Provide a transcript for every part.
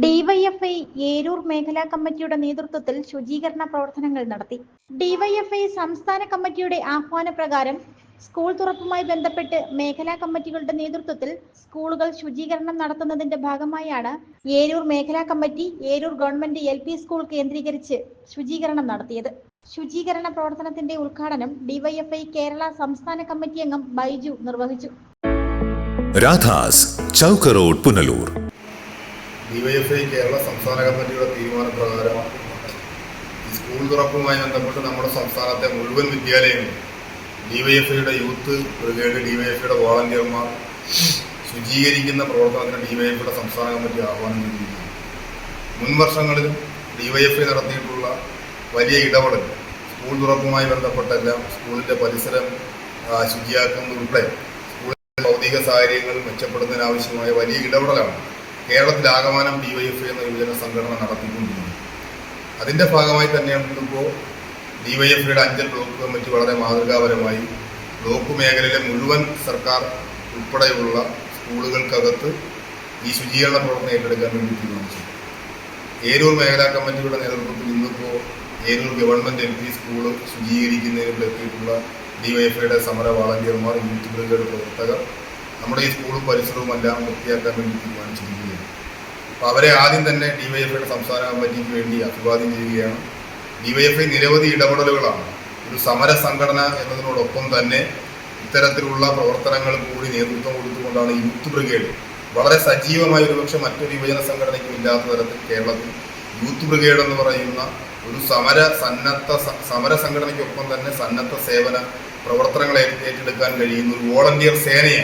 DYFI Eroor മേഖലാ കമ്മിറ്റിയുടെ നേതൃത്വത്തിൽ ശുചീകരണ പ്രവർത്തനങ്ങൾ നടത്തി. ഡിവൈഎഫ്ഐ സംസ്ഥാന കമ്മിറ്റിയുടെ ആഹ്വാനപ്രകാരം സ്കൂൾ തുറപ്പുമായി ബന്ധപ്പെട്ട് മേഖലാ കമ്മിറ്റികളുടെ നേതൃത്വത്തിൽ സ്കൂളുകൾ ശുചീകരണം നടത്തുന്നതിന്റെ ഭാഗമായാണ് ഏരൂർ മേഖലാ committee Eroor government L school കേന്ദ്രീകരിച്ച് ശുചീകരണം നടത്തിയത്. ശുചീകരണ പ്രവർത്തനത്തിന്റെ ഉദ്ഘാടനം ഡിവൈഎഫ്ഐ കേരള സംസ്ഥാന കമ്മിറ്റി അംഗം ബൈജു നിർവഹിച്ചു. രാധാസ് ചൗക്ക് റോഡ് പുനലൂർ. ഡിവൈഎഫ്ഐ കേരള സംസ്ഥാന കമ്മിറ്റിയുടെ തീരുമാനപ്രകാരം സ്കൂൾ തുറപ്പുമായി ബന്ധപ്പെട്ട് നമ്മുടെ സംസ്ഥാനത്തെ മുഴുവൻ വിദ്യാലയങ്ങളും ഡിവൈഎഫ്ഐയുടെ യൂത്ത് ബ്രിഗേഡ് ഡിവൈഎഫ്ഐയുടെ വോളണ്ടിയർമാർ ശുചീകരിക്കുന്ന പ്രവർത്തനത്തിന് ഡിവൈഎഫ്ഐയുടെ സംസ്ഥാന കമ്മിറ്റി ആഹ്വാനം ചെയ്തിരിക്കുന്നു. മുൻ വർഷങ്ങളിൽ ഡിവൈഎഫ്ഐ നടത്തിയിട്ടുള്ള വലിയ ഇടപെടൽ സ്കൂൾ തുറപ്പുമായി ബന്ധപ്പെട്ടെല്ലാം സ്കൂളിന്റെ പരിസരം ശുചിയാക്കുന്നതുൾപ്പെടെ സ്കൂളിലെ ഭൗതിക സാഹചര്യങ്ങൾ മെച്ചപ്പെടുന്നതിനാവശ്യമായ വലിയ ഇടപെടലാണ് കേരളത്തിലാകമാനം എഫ് എന്ന യുവജന സംഘടന നടത്തിക്കൊണ്ടിരുന്നത് അതിന്റെ ഭാഗമായി തന്നെയാണ് ഇപ്പോൾ ഡി വൈ എഫ് ഐയുടെ അഞ്ചൽ ബ്ലോക്ക് കമ്മിറ്റി വളരെ മാതൃകാപരമായി ബ്ലോക്ക് മേഖലയിലെ മുഴുവൻ സർക്കാർ ഉൾപ്പെടെയുള്ള സ്കൂളുകൾക്കകത്ത് ഈ ശുചീകരണ പ്രവർത്തനം ഏറ്റെടുക്കാൻ വേണ്ടി തീരുമാനിച്ചു. ഏരൂർ മേഖലാ കമ്മിറ്റിയുടെ നേതൃത്വത്തിൽ ഇന്നിപ്പോൾ Eroor government L P school ശുചീകരിക്കുന്നതിന് എത്തിയിട്ടുള്ള ഡിവൈഎഫ്ഐയുടെ സമര വാളണ്ടിയർമാർ യൂത്ത് ബ്രിഗേഡ് പ്രവർത്തകർ നമ്മുടെ ഈ സ്കൂളും പരിസരവും എല്ലാം വൃത്തിയാക്കാൻ വേണ്ടി തീരുമാനിച്ചിരിക്കുകയാണ്. അപ്പോൾ അവരെ ആദ്യം തന്നെ ഡിവൈഎഫ്ഐയുടെ സംസ്ഥാന കമ്മിറ്റിക്ക് വേണ്ടി അഭിവാദ്യം ചെയ്യുകയാണ്. ഡിവൈഎഫ്ഐ നിരവധി ഇടപെടലുകളാണ്. ഒരു സമര സംഘടന എന്നതിനോടൊപ്പം തന്നെ ഇത്തരത്തിലുള്ള പ്രവർത്തനങ്ങൾ കൂടി നേതൃത്വം കൊടുത്തുകൊണ്ടാണ് യൂത്ത് ബ്രിഗേഡ് വളരെ സജീവമായ ഒരുപക്ഷെ മറ്റൊരു യുവജന സംഘടനയ്ക്കും ഇല്ലാത്ത തരത്തിൽ കേരളത്തിൽ. യൂത്ത് ബ്രിഗേഡ് എന്ന് പറയുന്ന ഒരു സമര സന്നദ്ധ സമര സംഘടനയ്ക്കൊപ്പം തന്നെ സന്നദ്ധ സേവന പ്രവർത്തനങ്ങളെ ഏറ്റെടുക്കാൻ കഴിയുന്ന ഒരു വോളണ്ടിയർ സേനയെ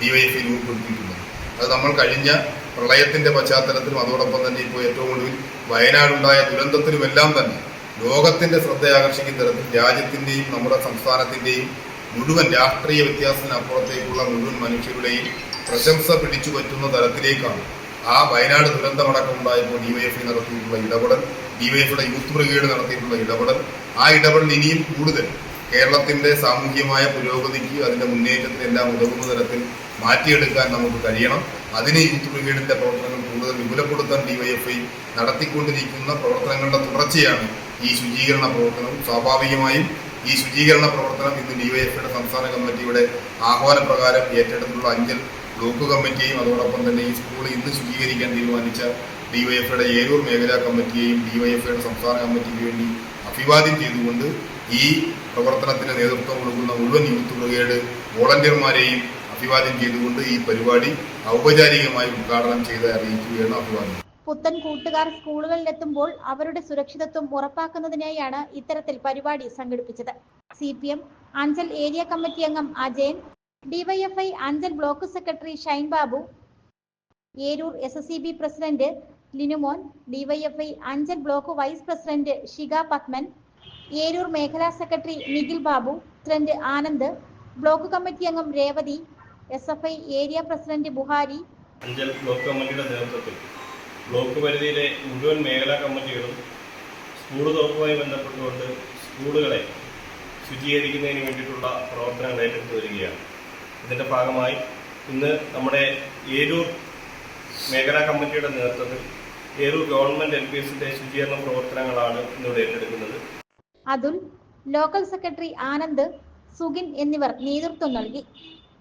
ഡിവൈഎഫ്ഐ രൂപപ്പെടുത്തിയിട്ടുള്ളത് അത് നമ്മൾ കഴിഞ്ഞ പ്രളയത്തിന്റെ പശ്ചാത്തലത്തിലും അതോടൊപ്പം തന്നെ ഇപ്പോൾ ഏറ്റവും ഒടുവിൽ വയനാടുണ്ടായ ദുരന്തത്തിലുമെല്ലാം തന്നെ ലോകത്തിന്റെ ശ്രദ്ധ ആകർഷിക്കുന്ന തരത്തിൽ രാജ്യത്തിന്റെയും നമ്മുടെ സംസ്ഥാനത്തിന്റെയും മുഴുവൻ രാഷ്ട്രീയ വ്യത്യാസത്തിനപ്പുറത്തേക്കുള്ള മുഴുവൻ മനുഷ്യരുടെയും പ്രശംസ പിടിച്ചു പറ്റുന്ന തരത്തിലേക്കാണ് ആ വയനാട് ദുരന്തമടക്കം ഉണ്ടായപ്പോൾ ഡിവൈഎഫ്ഐ നടത്തിയിട്ടുള്ള ഇടപെടൽ ഡിവൈഎഫിയുടെ യൂത്ത് ബ്രിഗേഡ് നടത്തിയിട്ടുള്ള ഇടപെടൽ. ആ ഇടപെടൽ ഇനിയും കൂടുതൽ കേരളത്തിന്റെ സാമൂഹ്യമായ പുരോഗതിക്ക് അതിന്റെ മുന്നേറ്റത്തിന് എല്ലാം ഉതകുന്ന തരത്തിൽ മാറ്റിയെടുക്കാൻ നമുക്ക് കഴിയണം. അതിന് യൂത്ത് ബ്രിഗേഡിന്റെ പ്രവർത്തനങ്ങൾ കൂടുതൽ വിപുലപ്പെടുത്താൻ ഡിവൈഎഫ്ഐ നടത്തിക്കൊണ്ടിരിക്കുന്ന പ്രവർത്തനങ്ങളുടെ തുടർച്ചയാണ് ഈ ശുചീകരണ പ്രവർത്തനം. സ്വാഭാവികമായും ഈ ശുചീകരണ പ്രവർത്തനം ഇന്ന് ഡിവൈഎഫ്ഐയുടെ സംസ്ഥാന കമ്മിറ്റിയുടെ ആഹ്വാനപ്രകാരം ഏറ്റെടുത്തുള്ള അഞ്ചൽ ബ്ലോക്ക് കമ്മിറ്റിയെയും അതോടൊപ്പം തന്നെ ഈ സ്കൂൾ ഇന്ന് ശുചീകരിക്കാൻ തീരുമാനിച്ച ഡിവൈഎഫ്ഐയുടെ ഏരൂർ മേഖലാ കമ്മിറ്റിയെയും ഡിവൈഎഫ്ഐയുടെ സംസ്ഥാന കമ്മിറ്റിക്ക് വേണ്ടി അഭിവാദ്യം ചെയ്തുകൊണ്ട് ഈ പ്രവർത്തനത്തിന് നേതൃത്വം കൊടുക്കുന്ന മുഴുവൻ യൂത്ത് ബ്രിഗേഡ് വോളണ്ടിയർമാരെയും അഭിവാദ്യം ചെയ്തുകൊണ്ട് ഈ പരിപാടി ഔപചാരികമായി ഉദ്ഘാടനം ചെയ്ത് അറിയിക്കുകയാണ് അഭിവാദ്യം. പുത്തൻ കൂട്ടുകാർ സ്കൂളുകളിലെത്തുമ്പോൾ അവരുടെ സുരക്ഷിതത്വം ഉറപ്പാക്കുന്നതിനായാണ് ഇത്തരത്തിൽ പരിപാടി സംഘടിപ്പിച്ചത്. C P M Anchal area committee അംഗം Ajayan DYFI Anchal block secretary Shine Babu Eroor S S C B president Linumon DYFI Anchal block vice president Shika Padman Eroor മേഖലാ secretary Nikhil Babu president Anand block committee അംഗം Revathi S F I area president Buhari Anchal block കമ്മിറ്റിയുടെ നേതൃത്വത്തിൽ block പരിധിയിലെ മുഴുവൻ മേഖലാ കമ്മിറ്റികളും school തുറപ്പുമായി ബന്ധപ്പെട്ടുകൊണ്ട് സ്കൂളുകളെ ശുചീകരിക്കുന്നതിന് വേണ്ടിയിട്ടുള്ള പ്രവർത്തനങ്ങൾ ഏറ്റെടുത്തു വരികയാണ്. ഇതിന്റെ ഭാഗമായി ഇന്ന് നമ്മുടെ ഏരൂർ മേഖലാ കമ്മിറ്റിയുടെ നേതൃത്വത്തിൽ ഏരൂർ ഗവൺമെന്റ് എൽ പി എസിന്റെ ശുചീകരണ പ്രവർത്തനങ്ങളാണ് ഇന്നിവിടെ ഏറ്റെടുക്കുന്നത്. അതുൽ ലോക്കൽ സെക്രട്ടറി ആനന്ദ് സുഗിൻ എന്നിവർ നേതൃത്വം നൽകി.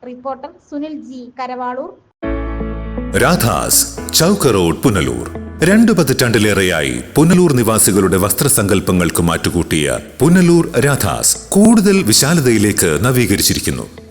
Reporter Sunil G Karavalur. Radhas Chowka road Punalur. രണ്ടു പതിറ്റാണ്ടിലേറെയായി പുനലൂർ നിവാസികളുടെ വസ്ത്രസങ്കല്പങ്ങൾക്ക് മാറ്റുകൂട്ടിയ പുനലൂർ രാധാസ് കൂടുതൽ വിശാലതയിലേക്ക് നവീകരിച്ചിരിക്കുന്നു.